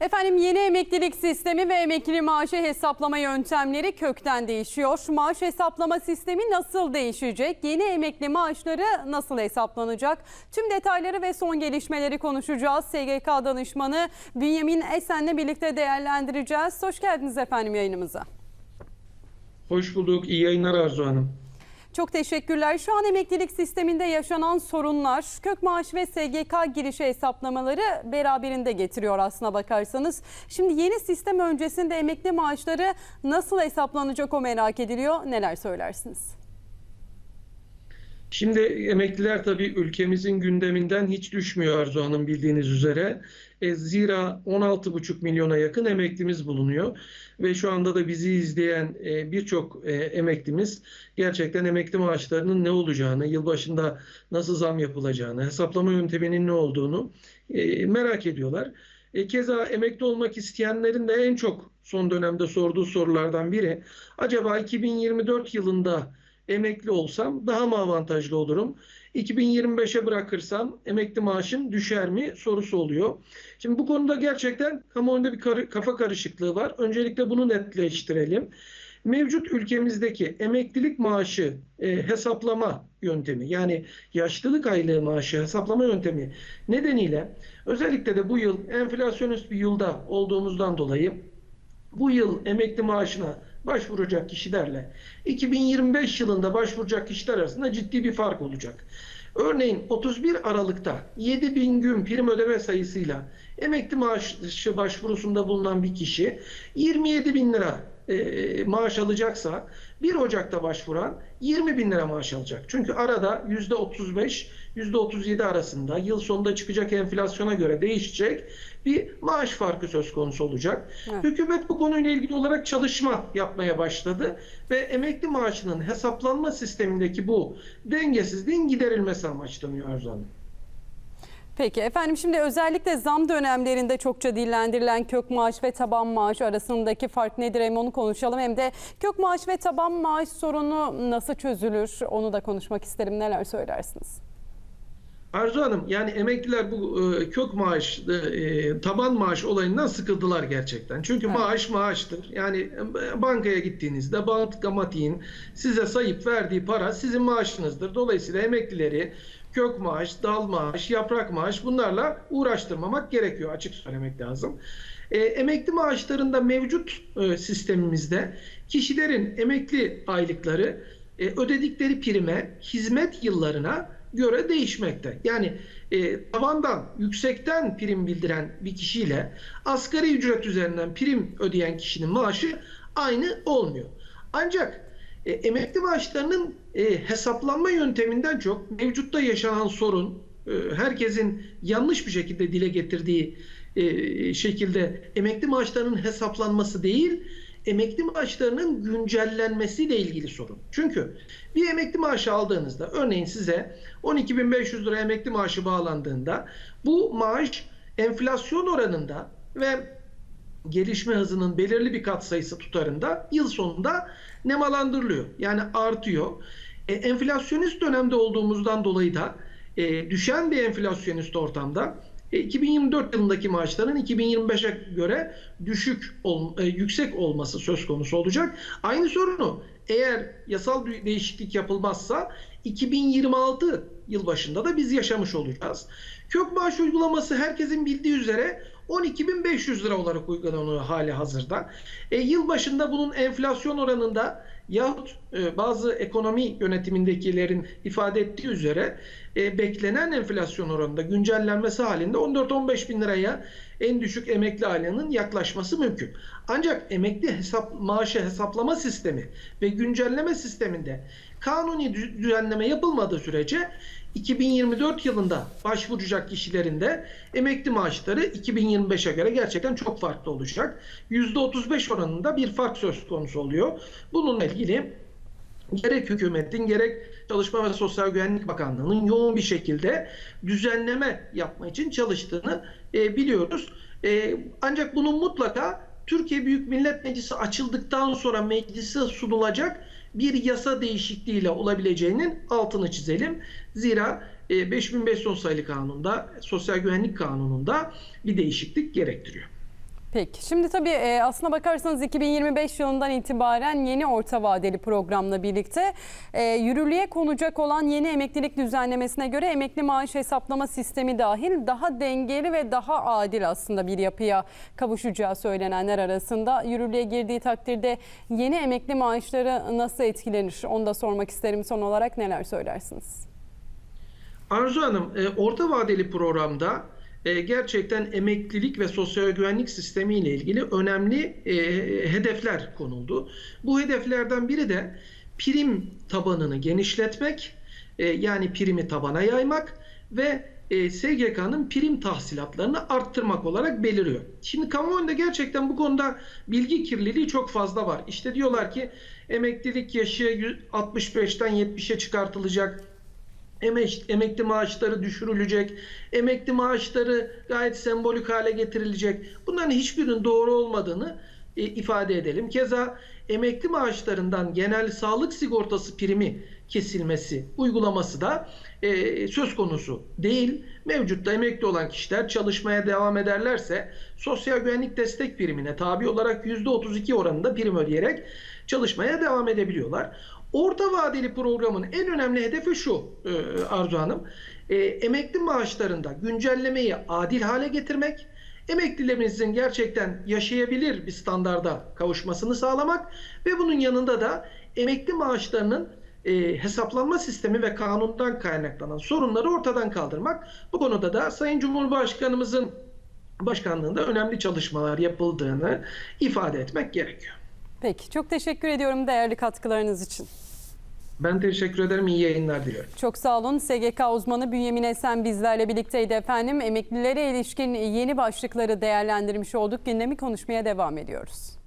Efendim yeni emeklilik sistemi ve emekli maaşı hesaplama yöntemleri kökten değişiyor. Maaş hesaplama sistemi nasıl değişecek? Yeni emekli maaşları nasıl hesaplanacak? Tüm detayları ve son gelişmeleri konuşacağız. SGK danışmanı Bünyamin Esen'le birlikte değerlendireceğiz. Hoş geldiniz efendim yayınımıza. Hoş bulduk. İyi yayınlar Arzu Hanım. Çok teşekkürler. Şu an emeklilik sisteminde yaşanan sorunlar kök maaş ve SGK girişi hesaplamaları beraberinde getiriyor aslına bakarsanız. Şimdi yeni sistem öncesinde emekli maaşları nasıl hesaplanacak o merak ediliyor. Neler söylersiniz? Şimdi emekliler tabii ülkemizin gündeminden hiç düşmüyor Arzu Hanım bildiğiniz üzere. E, zira 16,5 milyona yakın emeklimiz bulunuyor. Ve şu anda da bizi izleyen e, birçok e, emeklimiz gerçekten emekli maaşlarının ne olacağını, yılbaşında nasıl zam yapılacağını, hesaplama yönteminin ne olduğunu e, merak ediyorlar. E, keza emekli olmak isteyenlerin de en çok son dönemde sorduğu sorulardan biri acaba 2024 yılında emekli olsam daha mı avantajlı olurum? 2025'e bırakırsam emekli maaşım düşer mi sorusu oluyor. Şimdi bu konuda gerçekten kamuoyunda bir kar- kafa karışıklığı var. Öncelikle bunu netleştirelim. Mevcut ülkemizdeki emeklilik maaşı e, hesaplama yöntemi yani yaşlılık aylığı maaşı hesaplama yöntemi nedeniyle özellikle de bu yıl enflasyonist bir yılda olduğumuzdan dolayı bu yıl emekli maaşına başvuracak kişilerle 2025 yılında başvuracak kişiler arasında ciddi bir fark olacak. Örneğin 31 Aralık'ta 7000 gün prim ödeme sayısıyla emekli maaşı başvurusunda bulunan bir kişi 27 bin lira e, maaş alacaksa 1 Ocak'ta başvuran 20 bin lira maaş alacak. Çünkü arada %35 %37 arasında yıl sonunda çıkacak enflasyona göre değişecek bir maaş farkı söz konusu olacak. Evet. Hükümet bu konuyla ilgili olarak çalışma yapmaya başladı ve emekli maaşının hesaplanma sistemindeki bu dengesizliğin giderilmesi amaçlanıyor Hanım. Peki efendim şimdi özellikle zam dönemlerinde çokça dillendirilen kök maaş ve taban maaş arasındaki fark nedir hem onu konuşalım hem de kök maaş ve taban maaş sorunu nasıl çözülür onu da konuşmak isterim. Neler söylersiniz? Arzu Hanım yani emekliler bu e, kök maaş, e, taban maaş olayından sıkıldılar gerçekten. Çünkü Evet. maaş maaştır. Yani e, bankaya gittiğinizde bankamatiğin size sayıp verdiği para sizin maaşınızdır. Dolayısıyla emeklileri kök maaş, dal maaş, yaprak maaş bunlarla uğraştırmamak gerekiyor açık söylemek lazım. E, emekli maaşlarında mevcut e, sistemimizde kişilerin emekli aylıkları e, ödedikleri prime, hizmet yıllarına göre değişmekte. Yani e, tavandan, yüksekten prim bildiren bir kişiyle asgari ücret üzerinden prim ödeyen kişinin maaşı aynı olmuyor. Ancak e, emekli maaşlarının e, hesaplanma yönteminden çok mevcutta yaşanan sorun, e, herkesin yanlış bir şekilde dile getirdiği e, şekilde emekli maaşlarının hesaplanması değil, emekli maaşlarının güncellenmesiyle ilgili sorun. Çünkü bir emekli maaşı aldığınızda örneğin size 12.500 lira emekli maaşı bağlandığında bu maaş enflasyon oranında ve gelişme hızının belirli bir katsayısı tutarında yıl sonunda nemalandırılıyor. Yani artıyor. E, enflasyonist dönemde olduğumuzdan dolayı da e, düşen bir enflasyonist ortamda 2024 yılındaki maaşların 2025'e göre düşük e, yüksek olması söz konusu olacak. Aynı sorunu eğer yasal değişiklik yapılmazsa 2026 yıl başında da biz yaşamış olacağız. Kök maaş uygulaması herkesin bildiği üzere 12.500 lira olarak uygulanıyor hali hazırda. E, yıl başında bunun enflasyon oranında yahut e, bazı ekonomi yönetimindekilerin ifade ettiği üzere e, beklenen enflasyon oranında güncellenmesi halinde 14-15 bin liraya en düşük emekli aylığının yaklaşması mümkün. Ancak emekli hesap maaşı hesaplama sistemi ve güncelleme sisteminde kanuni dü- düzenleme yapılmadığı sürece 2024 yılında başvuracak kişilerin de emekli maaşları 2025'e göre gerçekten çok farklı olacak. %35 oranında bir fark söz konusu oluyor. Bununla ilgili gerek hükümetin gerek Çalışma ve Sosyal Güvenlik Bakanlığı'nın yoğun bir şekilde düzenleme yapma için çalıştığını e, biliyoruz. E, ancak bunun mutlaka Türkiye Büyük Millet Meclisi açıldıktan sonra meclise sunulacak bir yasa değişikliğiyle olabileceğinin altını çizelim. Zira e, 5510 sayılı kanunda, Sosyal Güvenlik Kanunu'nda bir değişiklik gerektiriyor. Peki şimdi tabii e, aslına bakarsanız 2025 yılından itibaren yeni orta vadeli programla birlikte e, yürürlüğe konacak olan yeni emeklilik düzenlemesine göre emekli maaş hesaplama sistemi dahil daha dengeli ve daha adil aslında bir yapıya kavuşacağı söylenenler arasında. Yürürlüğe girdiği takdirde yeni emekli maaşları nasıl etkilenir onu da sormak isterim son olarak neler söylersiniz? Arzu Hanım, e, orta vadeli programda e, gerçekten emeklilik ve sosyal güvenlik sistemi ile ilgili önemli e, hedefler konuldu. Bu hedeflerden biri de prim tabanını genişletmek, e, yani primi tabana yaymak ve e, SGK'nın prim tahsilatlarını arttırmak olarak beliriyor. Şimdi kamuoyunda gerçekten bu konuda bilgi kirliliği çok fazla var. İşte diyorlar ki emeklilik yaşı 65'ten 70'e çıkartılacak emek, emekli maaşları düşürülecek, emekli maaşları gayet sembolik hale getirilecek. Bunların hiçbirinin doğru olmadığını e, ifade edelim. Keza emekli maaşlarından genel sağlık sigortası primi kesilmesi uygulaması da e, söz konusu değil. Mevcutta emekli olan kişiler çalışmaya devam ederlerse sosyal güvenlik destek primine tabi olarak %32 oranında prim ödeyerek çalışmaya devam edebiliyorlar. Orta vadeli programın en önemli hedefi şu e, Arzu Hanım. E, emekli maaşlarında güncellemeyi adil hale getirmek, emeklilerimizin gerçekten yaşayabilir bir standarda kavuşmasını sağlamak ve bunun yanında da emekli maaşlarının e, hesaplanma sistemi ve kanundan kaynaklanan sorunları ortadan kaldırmak. Bu konuda da Sayın Cumhurbaşkanımızın başkanlığında önemli çalışmalar yapıldığını ifade etmek gerekiyor. Peki çok teşekkür ediyorum değerli katkılarınız için. Ben teşekkür ederim. İyi yayınlar diliyorum. Çok sağ olun. SGK uzmanı Bünyamin Esen bizlerle birlikteydi efendim. Emeklilere ilişkin yeni başlıkları değerlendirmiş olduk. Gündemi konuşmaya devam ediyoruz.